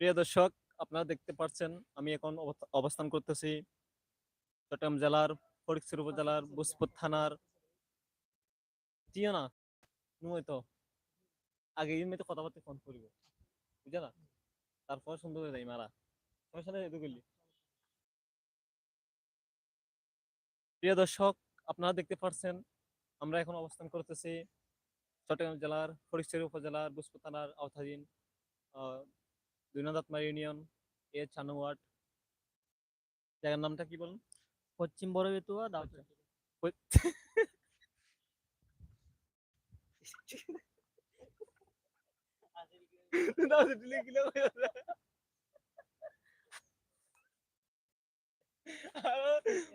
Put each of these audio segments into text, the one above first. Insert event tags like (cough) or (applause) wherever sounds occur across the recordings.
প্রিয় দর্শক, আপনারা দেখতে পাচ্ছেন আমি এখন অবস্থান করতেছি চট্টগ্রাম জেলার, ফরিদপুর উপজেলার বুসপুর থানার চিও না নুই তো আগে ইমেতে কথাবার্তা ফোন করিব না? তারপর সুন্দর মারা। করলি প্রিয় দর্শক, আপনারা দেখতে পাচ্ছেন আমরা এখন অবস্থান করতেছি চট্টগ্রাম জেলার, ফরিদপুর উপজেলার বুসপুর থানার আওতাধীন আহ, দুই ইউনিয়ন এ চানু ওয়ার্ড। জায়গার নামটা কি বলুন? পশ্চিম বড় বেতুয়া দাউদা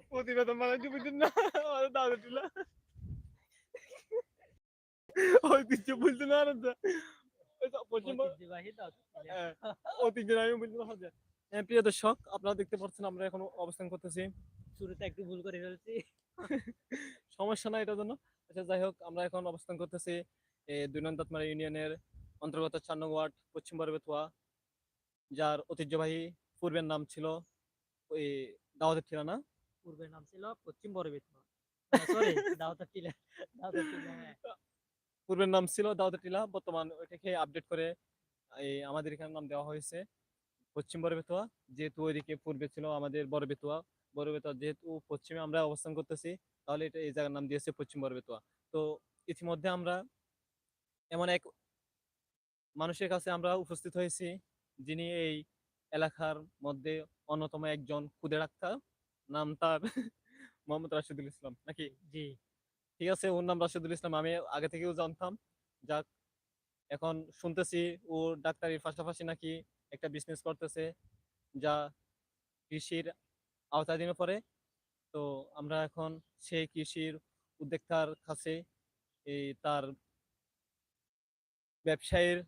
প্রতিবেদন বানাইতে বুঝছেন না? আমাদের দাদা টিলা ঐতিহ্য বুঝতে না হ্যাঁ, না হ্যাঁ, প্রিয় দর্শক আপনারা দেখতে পাচ্ছেন আমরা এখন অবস্থান করতেছি। শুরুতে একটু ভুল করে ফেলছি। সমস্যা নাই এটার জন্য। আচ্ছা যাই হোক আমরা এখন অবস্থান করতেছি দুই নং দাঁতমারা ইউনিয়নের অন্তর্গত নং ওয়ার্ড পশ্চিম বরবেতুয়া যার ঐতিহ্যবাহী পূর্বের নাম ছিল ওই দাওয়াতের ঠিকানা। পূর্বের নাম ছিল পশ্চিম বড় বেতুয়া সরি টিলা হ্যাঁ। পূর্বের নাম ছিল দাওয়াতের টিলা বর্তমান ওইটাকে আপডেট করে, এই আমাদের এখানে নাম দেওয়া হয়েছে পশ্চিম বরবেতুয়া যেহেতু ওইদিকে পূর্বে ছিল আমাদের বরবেতুয়া বরবেতুয়া যেহেতু পশ্চিমে আমরা অবস্থান করতেছি, তাহলে এটা এই জায়গার নাম দিয়েছে পশ্চিম বরবেতুয়া তো ইতিমধ্যে আমরা এমন এক মানুষের কাছে আমরা উপস্থিত হয়েছি, যিনি এই এলাকার মধ্যে অন্যতম একজন খুদে ডাক্তার, নাম তার (laughs) মোহাম্মদ রাশিদুল ইসলাম, নাকি? জি। ঠিক আছে, ওর নাম রাশিদুল ইসলাম, আমি আগে থেকেও জানতাম। যাক, এখন শুনতেছি ও ডাক্তারির পাশাপাশি নাকি একটা বিজনেস করতেছে, যা কৃষির আওতাধীনে পড়ে। তো আমরা এখন সেই কৃষির উদ্যোক্তার কাছে এই তার ব্যবসায়ের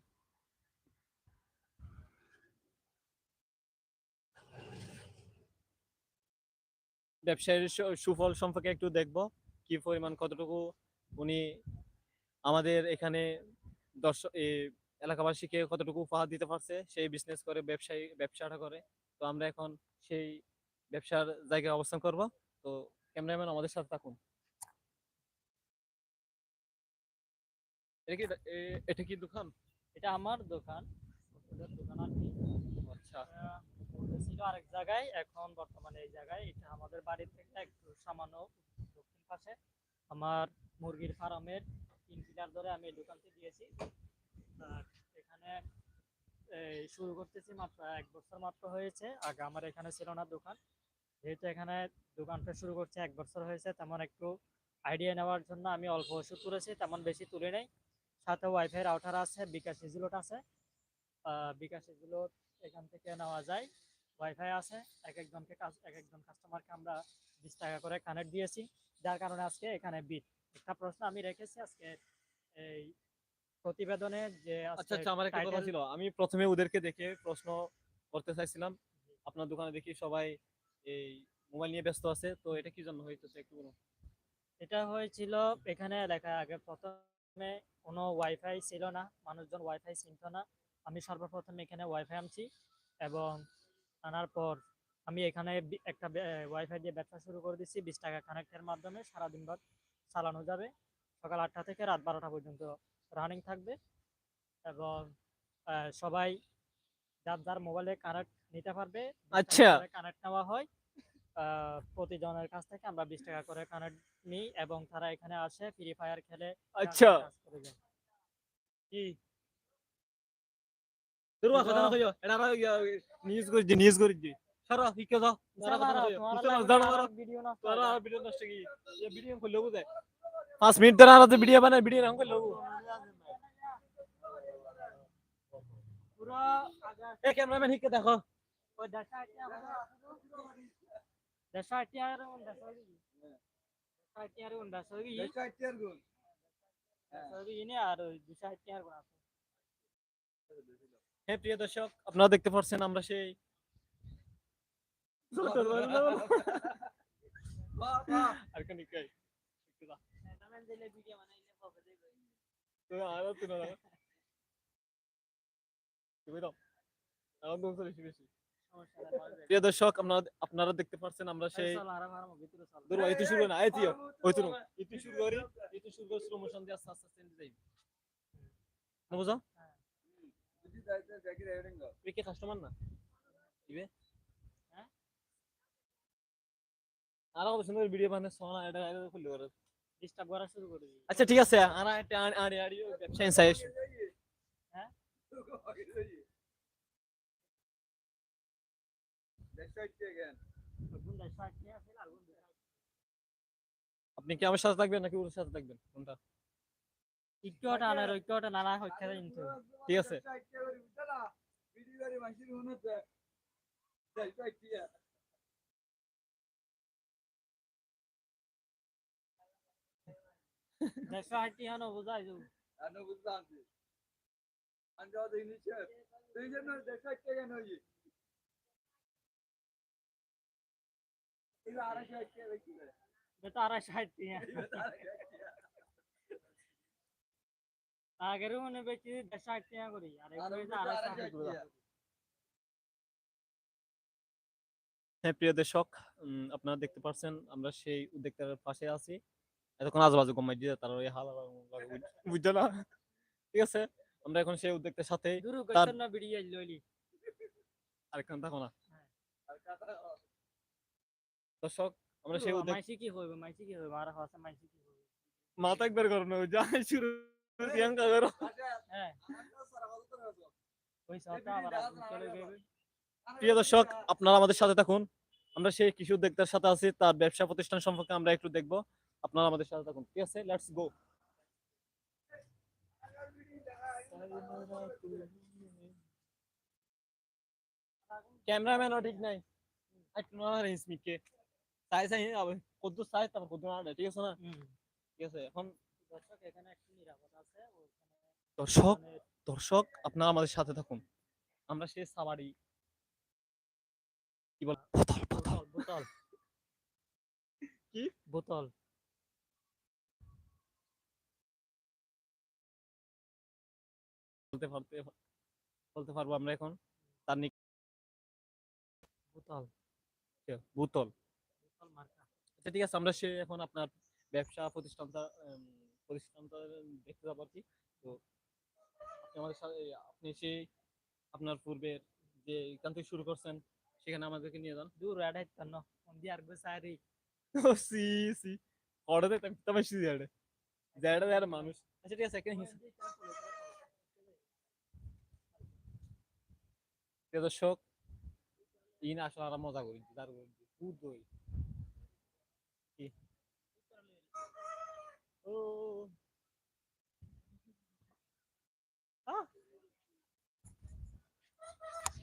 ব্যবসায়ের সুফল সম্পর্কে একটু দেখব। কি পরিমাণ কতটুকু উনি আমাদের এখানে দর্শক এলাকাবাসীকে কতটুকু উপহার দিতে পারছে সেই বিজনেস করে ব্যবসায়ী ব্যবসাটা করে। তো আমরা এখন সেই ব্যবসার জায়গায় অবস্থান করব। তো ক্যামেরাম্যান আমাদের সাথে থাকুন। এটা কি এটা কি দোকান? এটা আমার দোকান। ওষুধের দোকান আর কি। আচ্ছা। ছিল আরেক জায়গায়। এখন বর্তমানে এই জায়গায়। এটা আমাদের বাড়ির থেকে একটু সামান্য পাশে আমার মুরগির ফার্মের তিন পিলার ধরে আমি এই দোকানটি দিয়েছি। এখানে শুরু করতেছি মাত্র এক বছর মাত্র হয়েছে, আগে আমার এখানে ছিল না দোকান। যেহেতু এখানে দোকানটা শুরু করছে এক বছর হয়েছে, তেমন একটু আইডিয়া নেওয়ার জন্য আমি অল্প ওষুধ তুলেছি, তেমন বেশি তুলে নেই। সাথে ওয়াইফাই রাউটার আছে, বিকাশ ইজিলোট আছে। বিকাশ ইজিলোট এখান থেকে নেওয়া যায়। ওয়াইফাই আছে, এক একজনকে কাজ, এক একজন কাস্টমারকে আমরা বিশ টাকা করে কানেক্ট দিয়েছি। যার কারণে আজকে এখানে বিট একটা প্রশ্ন আমি রেখেছি আজকে। এই প্রতিবেদনে যে আচ্ছা আচ্ছা আমার একটা কথা ছিল। আমি প্রথমে ওদেরকে দেখে প্রশ্ন করতে চাইছিলাম। আপনার দোকানে দেখি সবাই এই মোবাইল নিয়ে ব্যস্ত আছে তো এটা কি জন্য হইতেছে একটু বলুন? এটা হয়েছিল এখানে লেখা আগে প্রথমে কোনো ওয়াইফাই ছিল না মানুষজন ওয়াইফাই চিনত না। আমি সর্বপ্রথম এখানে ওয়াইফাই আনছি এবং আনার পর আমি এখানে একটা ওয়াইফাই দিয়ে ব্যবসা শুরু করে দিচ্ছি। বিশ টাকা কানেক্টের মাধ্যমে সারাদিন বাদ চালানো যাবে। সকাল আটটা থেকে রাত বারোটা পর্যন্ত রানিং থাকবে। এবং সবাই যার যার মোবাইলে কানেক্ট নিতে পারবে আচ্ছা। কানেক্ট নেওয়া হয়। প্রতিজনের কাছ থেকে আমরা বিশ টাকা করে কানেক্ট নিই এবং তারা এখানে আসে ফ্রি ফায়ার খেলে আচ্ছা। কি? কথা কইও এটা নিউজ করে দি নিউজ করে দি সারা হিকে যাও ভিডিও নষ্ট কি এই ভিডিও করলে বুঝে 5 মিনিট ধরে আর ভিডিও বানাই ভিডিও না করলে পুরো আগা- এ ক্যামেরাম্যান হিকে দেখো। ওই আশি আমরা- দেড়শো আশি আর দেড়শো আশি। দেড়শো আশি আর আর ওই দুশো আশি আর। হ্যাঁ প্রিয় দর্শক আপনারা দেখতে পাচ্ছেন আমরা সেই প্রিয় দর্শক আপনারা আপনারা দেখতে পাচ্ছেন আমরা সেই চল, আরাম আরাম ভিতরে চল। দূর এই তো শুরু না এই তুই ওই তো শুরু করি এই শুরু করে স্লো মোশন দিয়ে আস্তে আস্তে আস্তে যাই না বুঝা কি কাস্টমার না দিবে হ্যাঁ? আর কত সুন্দর ভিডিও বানাতে সোনা এটা করে ডিস্টার্ব করা শুরু করে দিই আচ্ছা ঠিক আছে। আর একটা আর আর আর ব্যবসা ইনসাইড হ্যাঁ? আপনি কি আমার সাথে থাকবেন নাকি ওর সাথে থাকবেন? কোনটা? একটু ওটা আনার একটু নানা হচ্ছে। কিন্তু ঠিক আছে। দেড়শো আটটি হনো বুঝাই যাও বেটা আড়াইশো আটটি আগের মনে বেশি দেড়শো আটটি করি আর এগুলো হচ্ছে আড়াইশো আটটি হ্যাঁ প্রিয় দর্শক উম, আপনারা দেখতে পাচ্ছেন আমরা সেই উদ্যোক্তার পাশে আছি। এতক্ষণ আজবাজু কমাই দিয়ে তারা ওই হাল বুঝছে না ঠিক আছে আমরা এখন সেই উদ্যোক্তার সাথে আরেকখান থাকো না হ্যাঁ। দর্শক আমরা সেই উদ্যোগ মাইসি কি হইবে মাইসি কি হইবে আর হাসা মাইসি কি হইবে মাথা একবার করো না যাই শুরু প্রিয়াঙ্কা করো হ্যাঁ ওই সবটা আবার চলে যাবে প্রিয় দর্শক আপনারা আমাদের সাথে থাকুন আমরা সেই কৃষি উদ্যোক্তার সাথে আছি তার ব্যবসা প্রতিষ্ঠান সম্পর্কে আমরা একটু দেখব আপনারা আমাদের সাথে থাকুন। ঠিক আছে? লেটস গো ক্যামেরাম্যানও ঠিক নাই। একটু না রেঞ্জ মিকে সাই সাই আবে কদ্দু সাই তারপর কদ্দু না ঠিক আছে না? ঠিক আছে এখন দর্শক এখানে একটু নিরাপদ আছে। ওখানে দর্শক মানে দর্শক আপনারা আমাদের সাথে থাকুন। আমরা সেই সাবাড়ি। কি বল? বোতল বোতল। কি? বোতল। বলতে পারতে বলতে পারব আমরা এখন? তার নিক বোতল। বোতল। আচ্ছা ঠিক আছে আমরা সে এখন আপনার ব্যবসা প্রতিষ্ঠানটা প্রতিষ্ঠানটা দেখতে যাব আর কি। তো আপনি আমাদের সাথে আপনি সেই আপনার পূর্বের যে এখান থেকে শুরু করছেন সেখানে আমাদেরকে নিয়ে যান। দূর এডাই তন্ন মন্দি আর গো সারি ও সি সি। অর্ডার দিতে তবে সি জাড়ে জাড়ে জাড়ে মানুষ। আচ্ছা ঠিক আছে এখানে হিস- প্রিয় দর্শক, ইন আসলে আমরা মজা করি তার দুধ দই।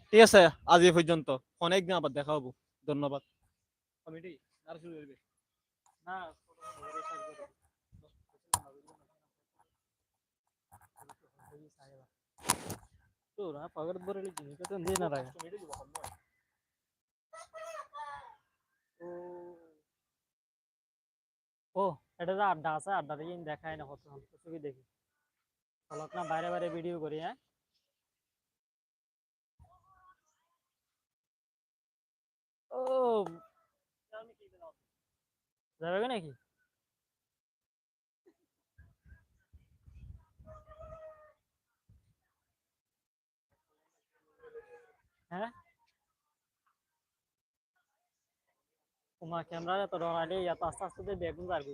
ঠিক আছে, আজ এই পর্যন্ত। অনেক দিন আবার দেখা হব। ধন্যবাদ। কমিটি করবে না তো না পগর বরে লিখি তো দিয়ে না রাখা ও এটা যে আড্ডা আছে আড্ডাটা কিন্তু দেখায় না কত ছবি দেখি চলক না বাইরে বাইরে ভিডিও করি হ্যাঁ ও যাবে নাকি হ্যাঁ তোমার ক্যামেরা এত ডরাইলে এত আস্তে আস্তে দিয়ে বেগুন যাবি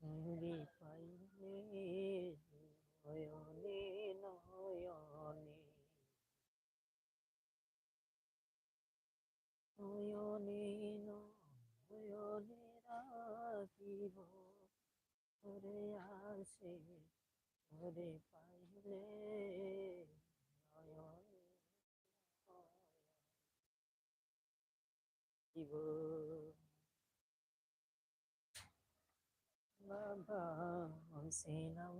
তুমি পাইলে নয়নে নয়নে। নয়নে নয়নে রাখিব ওরে আসে ওরে পাইলে বাবা সিনাম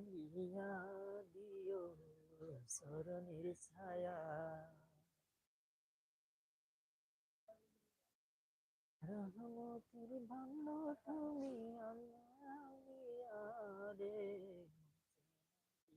দিও সরণের ছায়া রহমতের ভান্ড তুমি আল্লাহ রে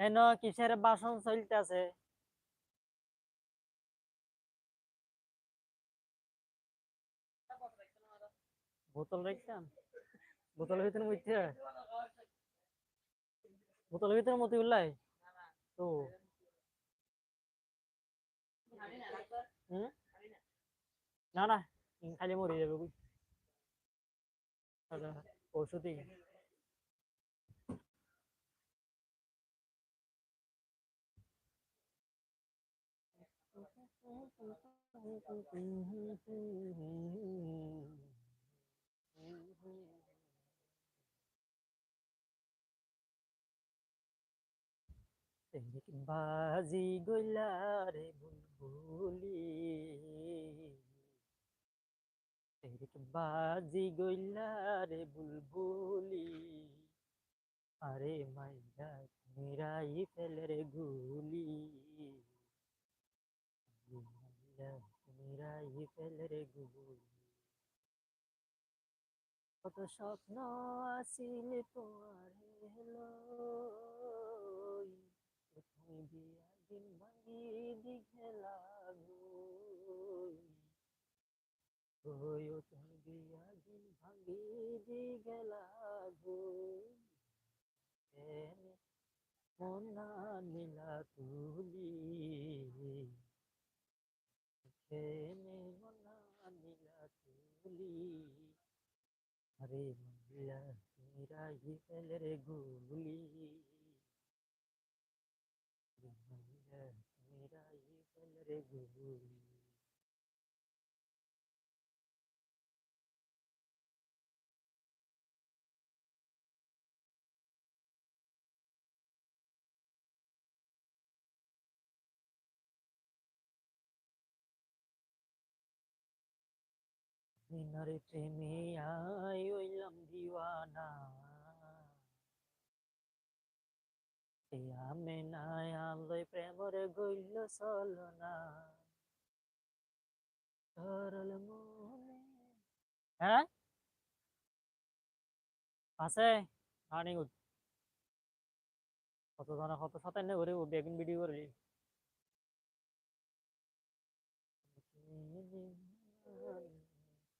এন কিসের বাসন চলতেছে? বোতল রাখতাম বোতলের ভিতরে মধ্যে বোতলের ভিতরে মতি উল্লাই তো? না না, খালি মরে যাবে ওষুধই। বাজি গইলা রে বুলবুলি। তেরিক বাজি গইলারে বুলবুলি। আরে মাইয়া মিরাই ফেলে রে গুলি মাইয়া মিরাই ফেলে রে গুলি কত স্বপ্ন আসিল তোমার হেলো তুমি বিয়া দিন গই ওই ও তুমি বিয়া দিন ভাঙ্গি দিঘেলা গই এনে মনা মনা নীলা তুলি আরে মহিলা মেরা হি ফেলে রে গুলি আরে মহিলা মেরা হি ফেলে রে গুলি মিনারে প্রেমে আই ওইলাম দিওয়ানা আমে নাই আলোয় প্রেমরে গইল চলনা সরল মনে হ্যাঁ আছে রানিং কত জন কত সাথে নে ওরে বেগিন ভিডিও করে আমাকে সারা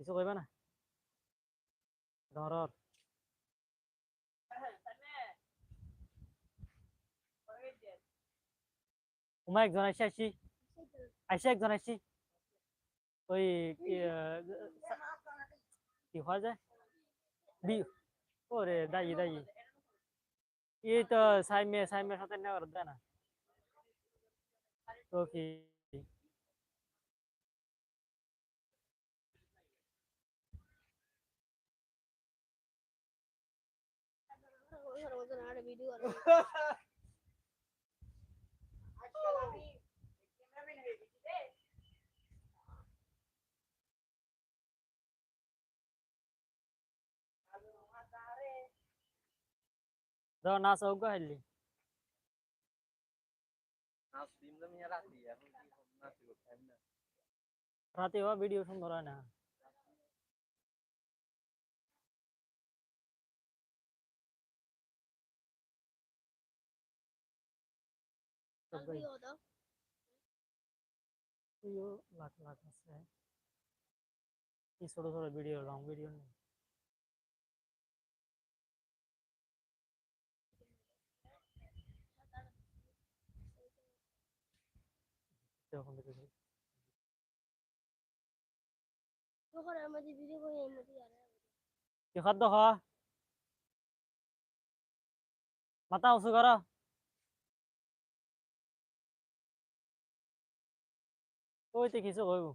কিছু কইবা না ধর উমা একজন আইসি আইসি আইসি একজন আইসি ওই কি, আহ, কি হওয়া যায় বি ওরে দাই দাই এই তো সাইমে সাইমের সাথে নেওয়ার দেয় না তো কি আর ভিডিও আর দাও নাচ হোক হাইলি। রাতে। হওয়া ভিডিও সুন্দর হয় না। সবাই ভিডিও দাও ভিডিও লাখ লাখ আছে এই ছোট ছোট ভিডিও লং ভিডিও নেই তখন দেখে তখন ওইতে কিছু কইব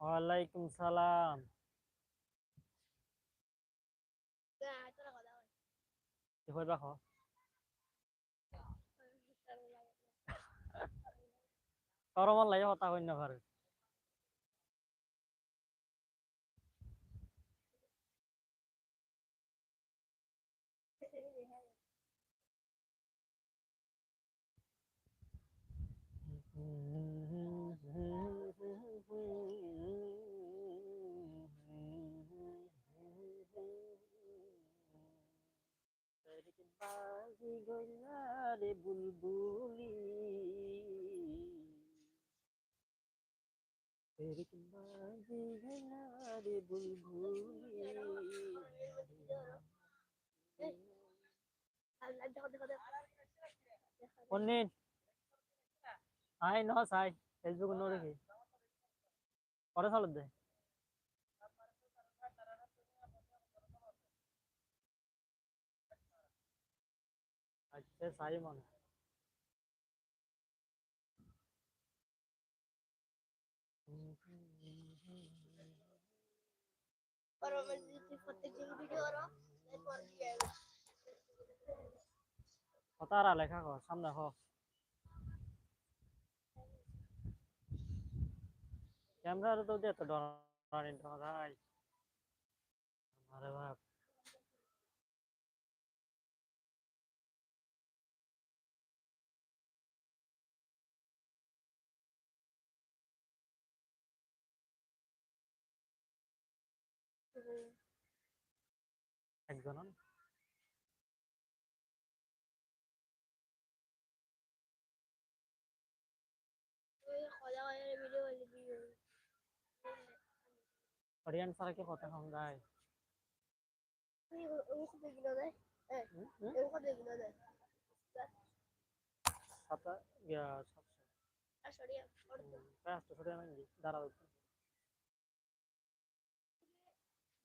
ওয়ালাইকুম সালাম কইবা খাও গরমত লাগে কথা কই না বাজি বুলবুলি। কি বাজি গইলা বুলবুলি। আল্লাহ দেখো দেখো দেখো আই ন সাই ফেসবুক নো রেখে পরে চালত দে। সে চাই মনে হয়। কতারা লেখা কর, সামনে হ। ক্যামেরার তো দিয়ে তো ডরানি, ডরাই। আরে বাপ। একজন অডিয়েন্স আর কি কথা কম যায়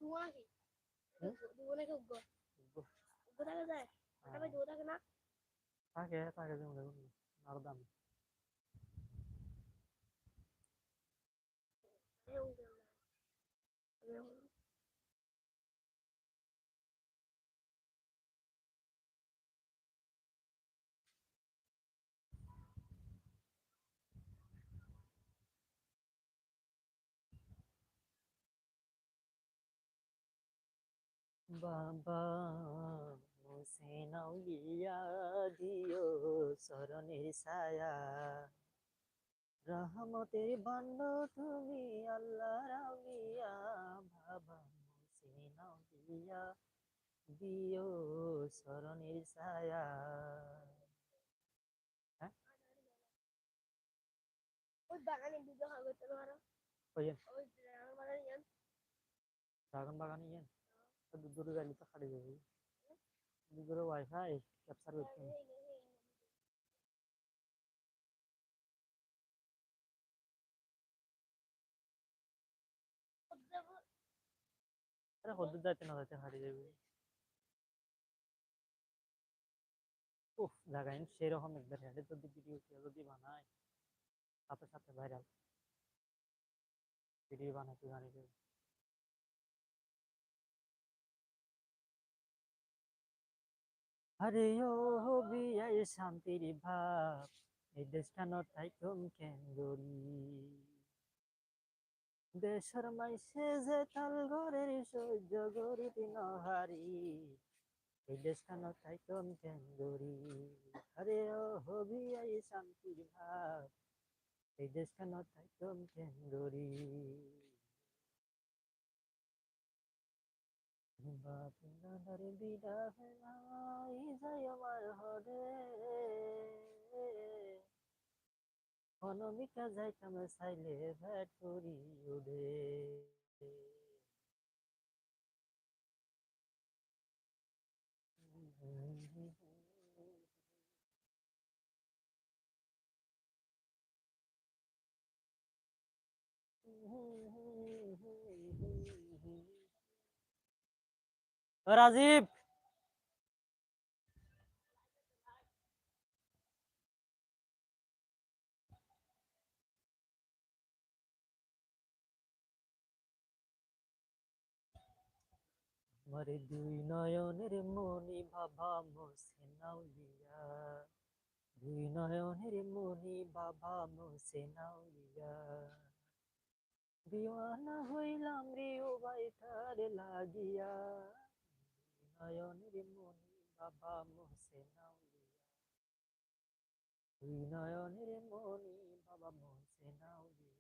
তুই ওই কত দিন দেয় হুম, হুম? ওই কত দিন দেয় সাতটা ইয়া বাবা মুছে নাও গিয়া দিও শরণের ছায়া রহমতের বান্ড তুমি আল্লাহ রাউলিয়া বাবা মুছে নাও গিয়া দিও শরণের ছায়া ওই বাগানে ভিডিও হবে তো ধরো ওই ওই ড্রাগন বাগানে যান ড্রাগন বাগানে গেন दूर गाड़ी तो खड़ी हुई दूर वाईफाई कैप्चर करते সেরকম একবার যদি ভিডিও যদি বানায়, সাথে সাথে ভাইরাল ভিডিও বানাতে জানি আরে ও বিয়াই শান্তির ভাব, এই দেশটা নটাই কম কেন গরি দেশের মাইসে যে তাল ঘরের সহ্য গরিবি নহারি এই দেশটা নটাই কম কেন গরি আরে হবি আই শান্তির ভাব, এই দেশটা নটাই কম কেন গরি বিদা হেলাই যায় আমার হরে অনমিকা যাইতাম চাইলে ভেট করি উড়ে রাজীব। আমার দুই নয়নের মনি বাবা মোসে নাউলিয়া দুই নয়নের মনি বাবা মোসে নাউলিয়া দিওয়ানা হইলাম রে ও বাইটার লাগিয়া। দুই নয়নের মনি বাবা মোসে নাউলিয়া দুই নয়নের মনি বাবা মোসে নাউলিয়া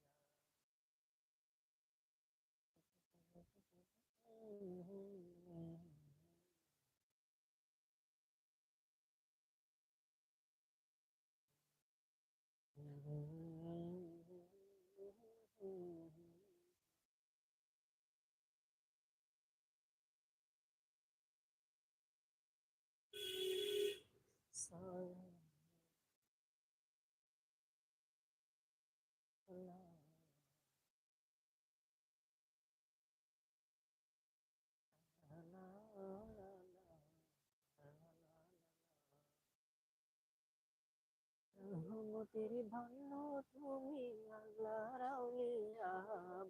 রহমতের ধন্য তুমি আল্লাহর আউলিয়া,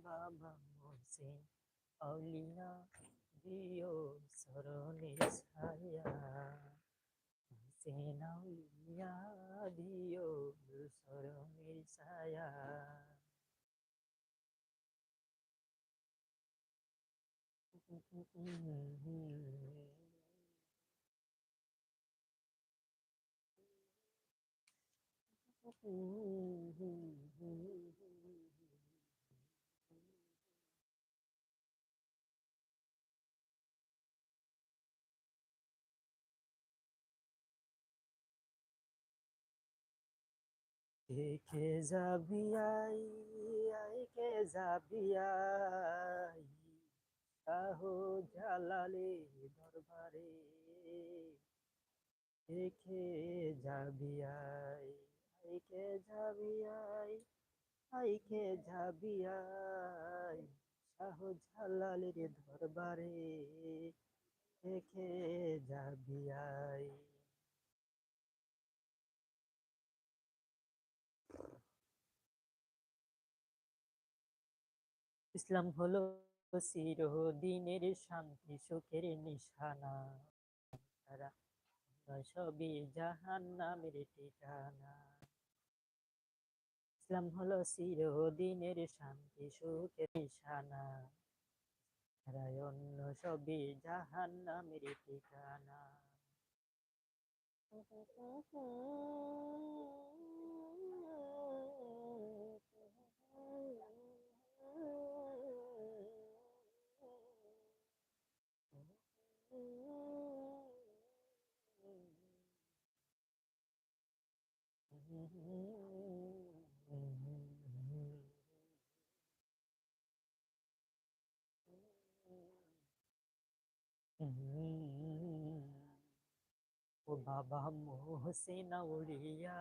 বাবা মোসেন আউলিয়া, দিও সরণের ছায়া। হোসেন আউলিয়া, দিও সরণের ছায়া। কে যাবি আই আই কে যাবি আই শাহ জালালে দরবারে। কে যাবি আই। আই কে যাবি আই শাহ আই ইসলাম হলো চিরদিনের শান্তি, সুখের নিশানা। তারা সবই জাহান নামের ঠিকানা। ইসলাম হলো চিরদিনের শান্তি সুখের নিশানা। অন্য সবই জাহান নামের ঠিকানা বাবা মোহসেন উড়িয়া।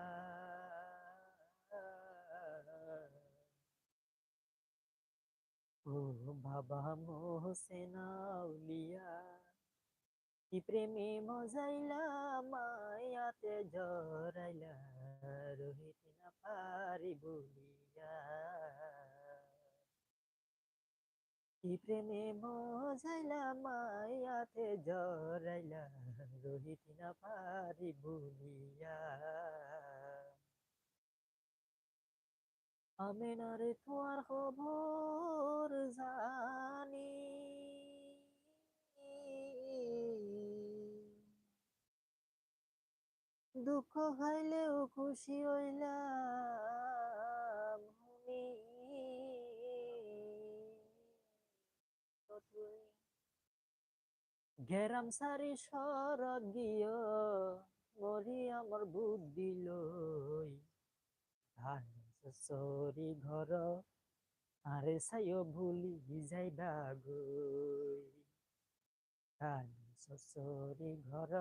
ও বাবা মোহসেনাউলিয়া কি প্রেমে মজাইলা, মায়াতে জরাইলা রহিত না পারি বলিয়া কি প্রেমে মজাইলা, মায়াতে জরাইলা রহিত না পারি বলিয়া আমি না রে তোমার খবর জানি। দুঃখ হইলেও খুশি হইলাম। গেরাম সারি সরদ গিয় মরি আমার বুদ্ধি লই। সরি ঘর, আরে সাইও ভুলি যাইবা গই সরি ঘর,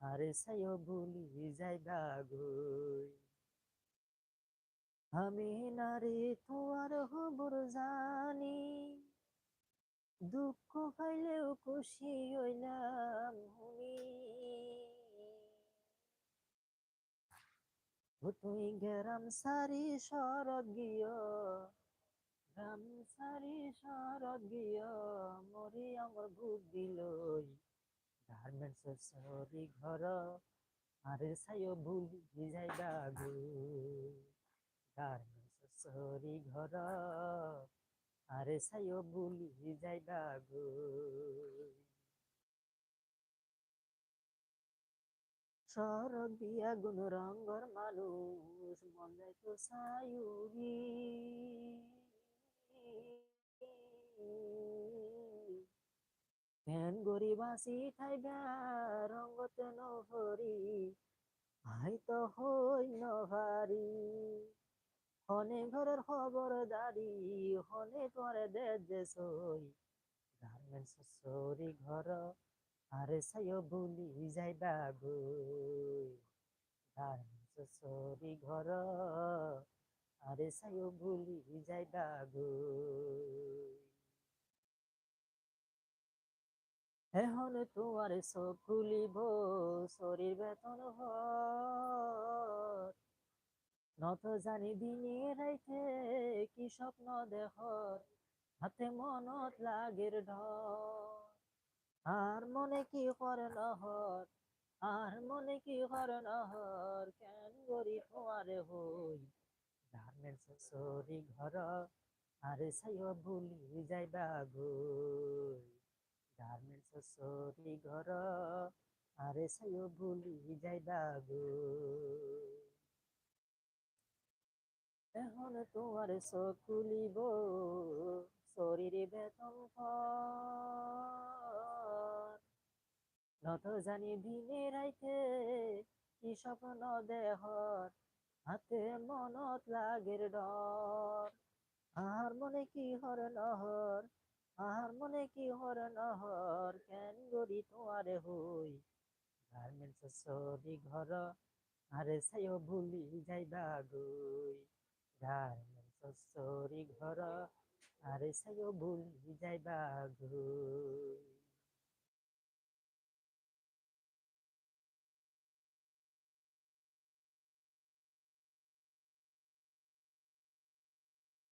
আরে সাইও ভুলি যাইবা গই আমি নারী, তোমার খবর জানি দুঃখ খাইলেও খুশি হইলাম ও তুই গেরাম সারি শরৎ গিয়, গ্রাম সারি শরৎ গিয়, মরি আমার বুদ্ধি লই গার্মেন্টস সরি ঘর, আরে সাইও ভুলি যাইবা গো। গার্মেন্টস সরি ঘর আরে সাইও ভুলি যাইবা গো সরগ দিয়া গুণ রঙ্গর মানুষ, মন যাইতো সায়ুরি। ফ্যান গরিব আসি থাইবা রঙ্গতে নহরি আই তো হই নহারি হনে ঘরের খবর দাড়ি হনে তোরে দে দে সই। গার্মেন্টস সরি ঘর, আরে সাইও ভুলি যাইবা গই গার্মেন্টস সরি ঘর, আরে সাইও ভুলি যাইবা গই এখন তোমার সব খুলিব, শরীর বেতন হর নত জানি দিনে রাইতে কি স্বপ্ন দেহর? হাতে মনত লাগের ঢর আর মনে কি করে নহর? আর মনে কি করে নহর? কেন গরি তোমারে হই? গার্মেন্টস সরি ঘর, আরে সাইও ভুলি যাইবা গই গার্মেন্টস সরি ঘর, আরে সাইও ভুলি যাইবা গই এখন তোমার সকুলিব শরীরে বেতন নত জানি দিনে রাইতে কি স্বপ্ন দেহর হাতে মনত লাগের ডর আর মনে কি হর নহর আর মনে কি হর নহর কেন গরি তোমারে হই গার্মেন্টস সরি ঘর আরে সাইও ভুলি যাইবা গই গার্মেন্টস সরি ঘর আরে সায় ভুলি যাইবা গই